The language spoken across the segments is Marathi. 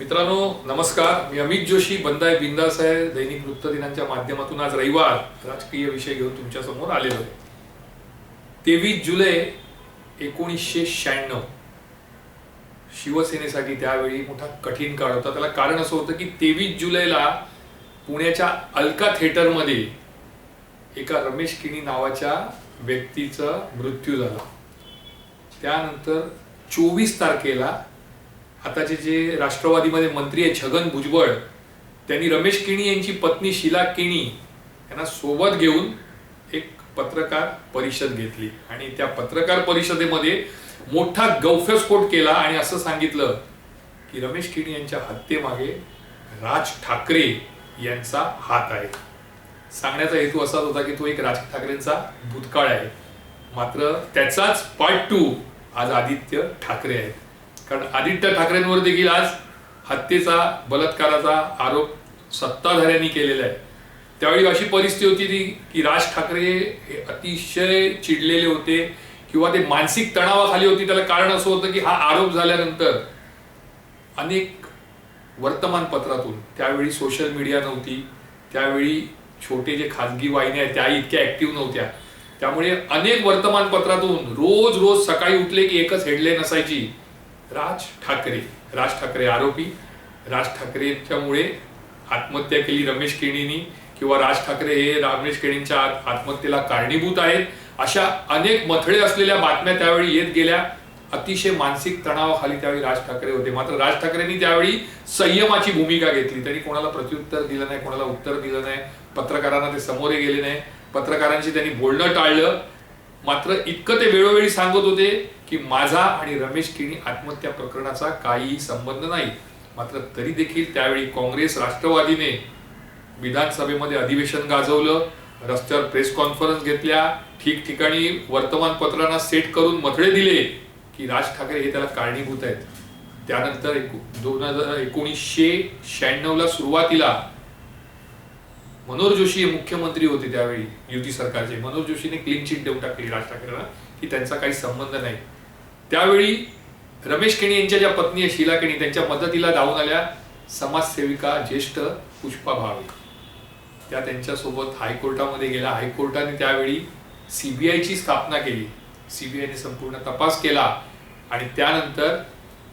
मित्रांनो नमस्कार. मी अमित जोशी बंदाय बिंदास आहे. दैनिक वृत्तदिनांच्या माध्यमातून आज रविवार. राजकीय विषय घेऊन तुमच्यासमोर आलेलो आहे. तेवीस जुलै एकोणीसशे शहाण्णव. शिवसेनेसाठी त्यावेळी मोठा कठीण काळ होता. त्याला कारण असं होतं की तेवीस जुलैला पुण्याच्या अलका थिएटरमध्ये एका रमेश किणी नावाच्या व्यक्तीचा मृत्यू झाला. त्यानंतर चोवीस तारखेला आताचे जे राष्ट्रवादीमध्ये मंत्री आहे छगन भुजबळ त्यांनी रमेश किणी यांची पत्नी शिला किणी यांना सोबत घेऊन एक पत्रकार परिषद घेतली. आणि त्या पत्रकार परिषदेमध्ये मोठा गौफ्यस्फोट केला आणि असं सांगितलं की रमेश किणी यांच्या हत्येमागे राज ठाकरे यांचा हात आहे. सांगण्याचा हेतू असाच होता की तो एक राज ठाकरेंचा भूतकाळ आहे. मात्र त्याचाच पार्ट टू आज आदित्य ठाकरे आहेत. कारण आदित्य ठाकरेंवर देखील आज हत्येचा बलात्काराचा आरोप सत्ताधाऱ्यांनी केलेला आहे. त्यावेळी अशी परिस्थिती होती ती की राज ठाकरे हे अतिशय चिडलेले होते किंवा ते मानसिक तणावाखाली होती. त्याला कारण असं होतं की हा आरोप झाल्यानंतर अनेक वर्तमानपत्रातून त्यावेळी सोशल मीडिया नव्हती त्यावेळी छोटे जे खाजगी वाहिन्या आहेत त्या इतक्या ऍक्टिव्ह नव्हत्या. त्यामुळे अनेक वर्तमानपत्रातून रोज रोज सकाळी उठले की एकच हेडलाईन असायची राज ठाकरे. राज ठाकरे आरोपी. राज ठाकरेच्यामुळे आत्महत्या केली रमेश केणींनी किंवा राज ठाकरे हे रमेश केणींच्या आत्महत्येला कारणीभूत आहेत. अशा अनेक मथळे असलेल्या बातम्या त्यावेळी येत गेल्या. अतिशय मानसिक तणावाखाली त्यावेळी राज ठाकरे होते. मात्र राज ठाकरेंनी त्यावेळी संयमाची भूमिका घेतली. त्यांनी कोणाला प्रत्युत्तर दिलं नाही कोणाला उत्तर दिलं नाही. पत्रकारांना ते समोरे गेले नाही. पत्रकारांशी त्यांनी बोलणं टाळलं. मात्र इतकं ते वेळोवेळी सांगत होते की माझा आणि रमेश किणी आत्महत्या प्रकरणाचा काहीही संबंध नाही. मात्र तरी देखील त्यावेळी काँग्रेस राष्ट्रवादीने विधानसभेमध्ये अधिवेशन गाजवलं रस्त्यावर प्रेस कॉन्फरन्स घेतल्या ठिकठिकाणी वर्तमानपत्रांना सेट करून मथळे दिले की राज ठाकरे हे त्याला कारणीभूत आहेत. त्यानंतर दोन हजार एकोणीसशे शहाण्णवला सुरुवातीला मनोहर जोशी हे मुख्यमंत्री होते त्यावेळी युती सरकारचे. मनोहर जोशीने क्लीन चिट देऊन टाकली राज ठाकरेला की त्यांचा काही संबंध नाही. त्यावेळी रमेश केणी यांच्या ज्या पत्नी आहे शीला केणी त्यांच्या मदतीला धावून आल्या समाजसेविका ज्येष्ठ पुष्पा भावे. त्या त्यांच्यासोबत हायकोर्टामध्ये गेल्या. हायकोर्टाने त्यावेळी सीबीआयची स्थापना केली. सीबीआयने संपूर्ण तपास केला आणि त्यानंतर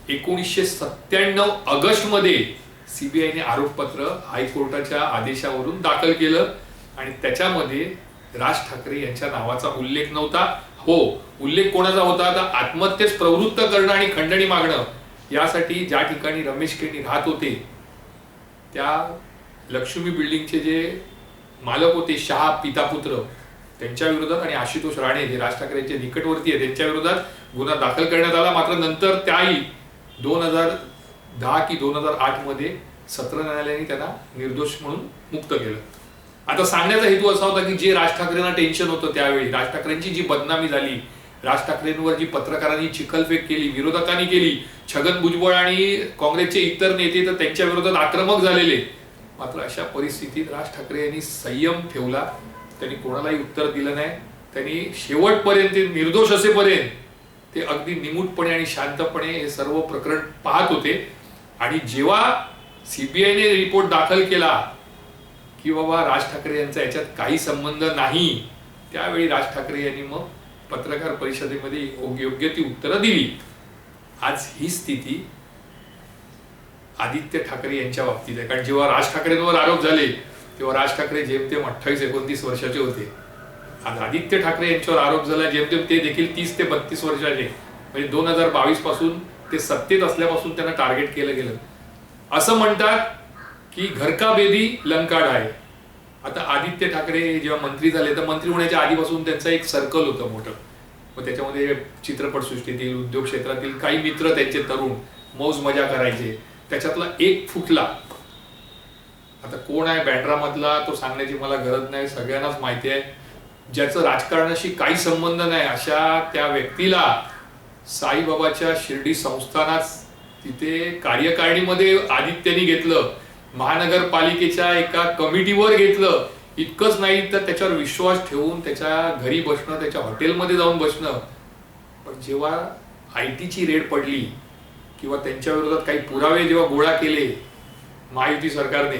एकोणीसशे सत्त्याण्णव ऑगस्टमध्ये सीबीआयने आरोपपत्र हायकोर्टाच्या आदेशावरून दाखल केलं आणि त्याच्यामध्ये राज ठाकरे यांच्या नावाचा उल्लेख नव्हता. हो उल्लेख कोणाचा होता? तर आत्महत्येस प्रवृत्त करणं आणि खंडणी मागणं. यासाठी ज्या ठिकाणी रमेश केणी राहत होते त्या लक्ष्मी बिल्डिंगचे जे मालक होते शहा पितापुत्र त्यांच्या विरोधात आणि आशुतोष राणे जे राज ठाकरेंचे निकटवर्ती आहे त्यांच्या विरोधात गुन्हा दाखल करण्यात आला. मात्र नंतर त्याही दोन हजार दहा की दोन हजार आठमध्ये सत्र न्यायालयाने त्यांना निर्दोष म्हणून मुक्त केलं. आता सांगण्याचा हेतू असा होता की जे राज ठाकरेंना टेन्शन होतं त्यावेळी राज ठाकरेंची जी बदनामी झाली राज ठाकरेंवर जी पत्रकारांनी चिखलफेक केली विरोधकांनी केली छगन भुजबळ आणि काँग्रेसचे इतर नेते तर त्यांच्या विरोधात आक्रमक झालेले. मात्र अशा परिस्थितीत राज ठाकरे यांनी संयम ठेवला. त्यांनी कोणालाही उत्तर दिलं नाही. त्यांनी शेवटपर्यंत ते निर्दोष असेपर्यंत ते अगदी निमूटपणे आणि शांतपणे हे सर्व प्रकरण पाहत होते. आणि जेव्हा सीबीआयने रिपोर्ट दाखल केला की बाबा राज ठाकरे यांचा याच्यात काही संबंध नाही. त्यावेळी राज ठाकरे यांनी मग पत्रकार परिषदेमध्ये योग्य ती उत्तरं दिली. आज ही स्थिती आदित्य ठाकरे यांच्या बाबतीत आहे. कारण जेव्हा राज ठाकरेंवर आरोप झाले तेव्हा राज ठाकरे जेमतेम अठ्ठावीस एकोणतीस वर्षाचे होते. आज आदित्य ठाकरे यांच्यावर आरोप झाला जेमतेम ते देखील तीस ते बत्तीस वर्षाचे. म्हणजे दोन हजार बावीसपासून ते सत्तेत असल्यापासून त्यांना टार्गेट केलं गेलं. असं म्हणतात की घरका बेदी लंकाड आहे. आता आदित्य ठाकरे जेव्हा मंत्री झाले तर मंत्री होण्याच्या आधीपासून त्यांचं एक सर्कल होतं मोठं. मग त्याच्यामध्ये चित्रपटसृष्टीतील उद्योग क्षेत्रातील काही मित्र त्यांचे तरुण मौज मजा करायचे. त्याच्यातला एक फुटला आता कोण आहे बँड्रामधला तो सांगण्याची मला गरज नाही सगळ्यांनाच माहिती आहे. ज्याचं राजकारणाशी काही संबंध नाही अशा त्या व्यक्तीला साईबाबाच्या शिर्डी संस्थानात तिथे कार्यकारिणीमध्ये आदित्यनी घेतलं. महानगरपालिकेच्या एका कमिटीवर घेतलं इतकंच नाही तर त्याच्यावर विश्वास ठेवून त्याच्या घरी बसणं त्याच्या हॉटेलमध्ये जाऊन बसणं. पण जेव्हा आय टीची रेड पडली किंवा त्यांच्या विरोधात काही पुरावे जेव्हा गोळा केले महायुती सरकारने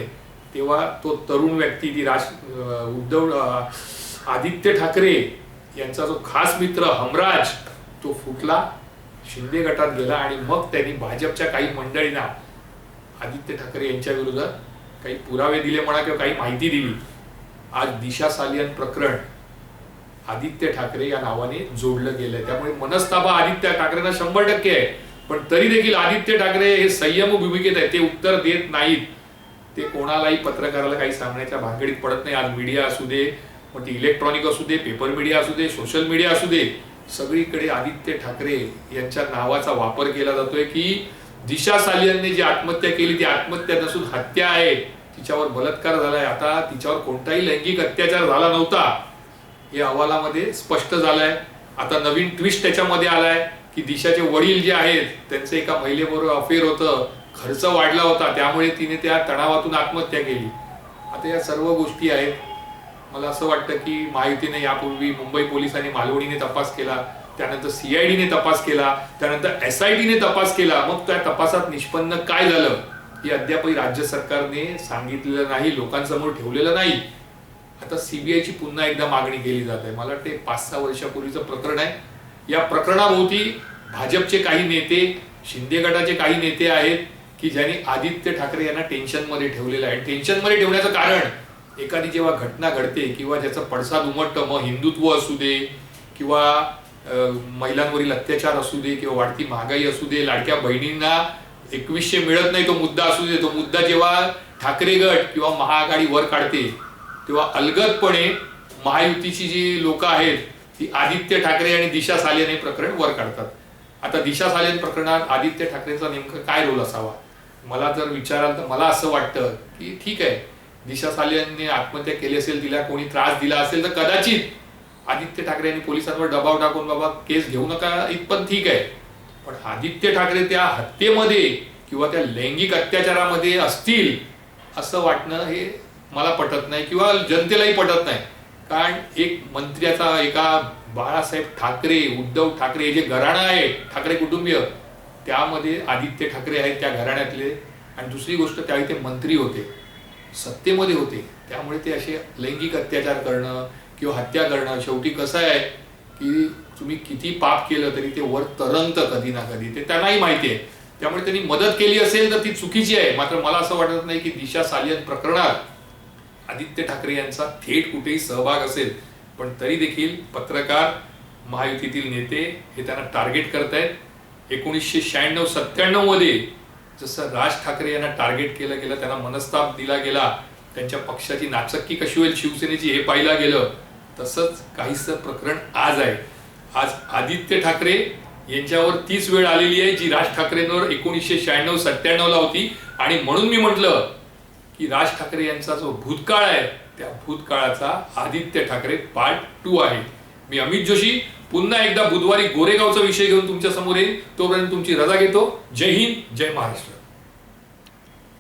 तेव्हा तो तरुण व्यक्ती ती राज उद्धव आदित्य ठाकरे यांचा जो खास मित्र हमराज तो फुटला शिंदे गटात गेला आणि मग त्यांनी भाजपच्या काही मंडळींना आदित्य ठाकरे यांच्या विरोधात काही पुरावे दिले म्हणा किंवा काही माहिती दिली. आज दिशा सालियन प्रकरण आदित्य ठाकरे या नावाने जोडलं गेलंय. त्यामुळे मनस्तापा आदित्य ठाकरेंना शंभर टक्के आहे. पण तरी देखील आदित्य ठाकरे हे संयम भूमिकेत आहे ते उत्तर देत नाहीत. ते कोणालाही पत्रकाराला काही सांगण्याच्या भानगडीत पडत नाही. आज मीडिया असू दे मग ती इलेक्ट्रॉनिक असू दे पेपर मीडिया असू दे सोशल मीडिया असू दे सगळीकडे आदित्य ठाकरे यांच्या नावाचा वापर केला जातोय की दिशा सालियनने जी आत्महत्या केली ती आत्महत्या नसून हत्या आहे. तिच्यावर बलात्कार झालाय. आता तिच्यावर कोणताही लैंगिक अत्याचार झाला नव्हता. हे अहवालामध्ये स्पष्ट झालंय. आता नवीन ट्विस्ट त्याच्यामध्ये आलाय की दिशाचे वडील जे आहेत त्यांचं एका महिलेबरोबर अफेअर होतं. खर्च वाढला होता. त्यामुळे तिने त्या तणावातून आत्महत्या केली. आता या सर्व गोष्टी आहेत. मला असं वाटतं की माहितीने यापूर्वी मुंबई पोलिसांनी मालवणीने तपास केला. त्यानंतर सीआयडीने तपास केला त्यानंतर एस आय टीने तपास केला. मग त्या तपासात निष्पन्न काय झालं? हे अद्यापही राज्य सरकारने सांगितलेलं नाही लोकांसमोर ठेवलेलं नाही. आता सीबीआयची पुन्हा एकदा मागणी केली जात आहे. मला वाटते पाच सहा वर्षापूर्वीचं प्रकरण आहे. या प्रकरणाभोवती भाजपचे काही नेते शिंदे गटाचे काही नेते आहेत की ज्यांनी आदित्य ठाकरे यांना टेन्शनमध्ये ठेवलेलं आहे. टेन्शनमध्ये ठेवण्याचं कारण एखादी जेव्हा घटना घडते किंवा ज्याचा पडसाद उमटतं मग हिंदुत्व असू दे किंवा महिलांवरील अत्याचार असू दे किंवा वाढती महागाई असू दे लाडक्या बहिणींना एकवीसशे मिळत नाही तो मुद्दा असू दे तो मुद्दा जेव्हा ठाकरे गट किंवा महाआघाडी वर काढते तेव्हा अलगदपणे महायुतीची जी लोक आहेत ती आदित्य ठाकरे आणि दिशा सालियन हे प्रकरण वर काढतात. आता दिशा सालियन प्रकरणात आदित्य ठाकरेंचा नेमकं काय रोल असावा? मला जर विचाराल तर मला असं वाटतं की ठीक आहे दिशा सालियनने आत्महत्या केली असेल तिला कोणी त्रास दिला असेल तर कदाचित आदित्य ठाकरे यांनी पोलिसांवर दबाव टाकून बाबा केस घेऊ नका इथपण ठीक आहे. पण आदित्य ठाकरे त्या हत्येमध्ये किंवा त्या लैंगिक अत्याचारामध्ये असतील असं वाटणं हे मला पटत नाही किंवा जनतेलाही पटत नाही. कारण एक मंत्र्याचा एका बाळासाहेब ठाकरे उद्धव ठाकरे हे जे घराणं आहे ठाकरे कुटुंबीय त्यामध्ये आदित्य ठाकरे आहेत त्या घराण्यातले. आणि दुसरी गोष्ट त्यावेळी ते मंत्री होते सत्तेमध्ये होते. त्यामुळे ते असे लैंगिक अत्याचार करणं किंवा हत्या करणं शेवटी कसं आहे की तुम्ही किती पाप केलं तरी ते वर तरंत कधी ना कधी. ते त्यांनाही माहिती आहे. त्यामुळे त्यांनी मदत केली असेल तर ती चुकीची आहे. मात्र मला असं वाटत नाही की दिशा सालियन प्रकरणात आदित्य ठाकरे यांचा थेट कुठेही सहभाग असेल. पण तरी देखील पत्रकार महायुतीतील नेते हे त्यांना टार्गेट करत आहेत. एकोणीसशे शहाण्णव सत्त्याण्णवमध्ये जसं राज ठाकरे यांना टार्गेट केलं गेलं त्यांना मनस्ताप दिला गेला त्यांच्या पक्षाची नाचक्की कशी होईल शिवसेनेची हे पाहिलं गेलं तसंच काहीसं प्रकरण आज आहे. आज आदित्य ठाकरे यांच्यावर तीच वेळ आलेली आहे जी राज ठाकरेंवर एकोणीसशे शहाण्णव सत्त्याण्णव ला होती. आणि म्हणून मी म्हटलं की राज ठाकरे यांचा जो भूतकाळ आहे त्या भूतकाळाचा आदित्य ठाकरे पार्ट टू आहे. मी अमित जोशी पुन्हा एकदा बुधवारी गोरेगावचा विषय घेऊन तुमच्यासमोर येईल तोपर्यंत तुमची रजा घेतो. जय हिंद जय महाराष्ट्र.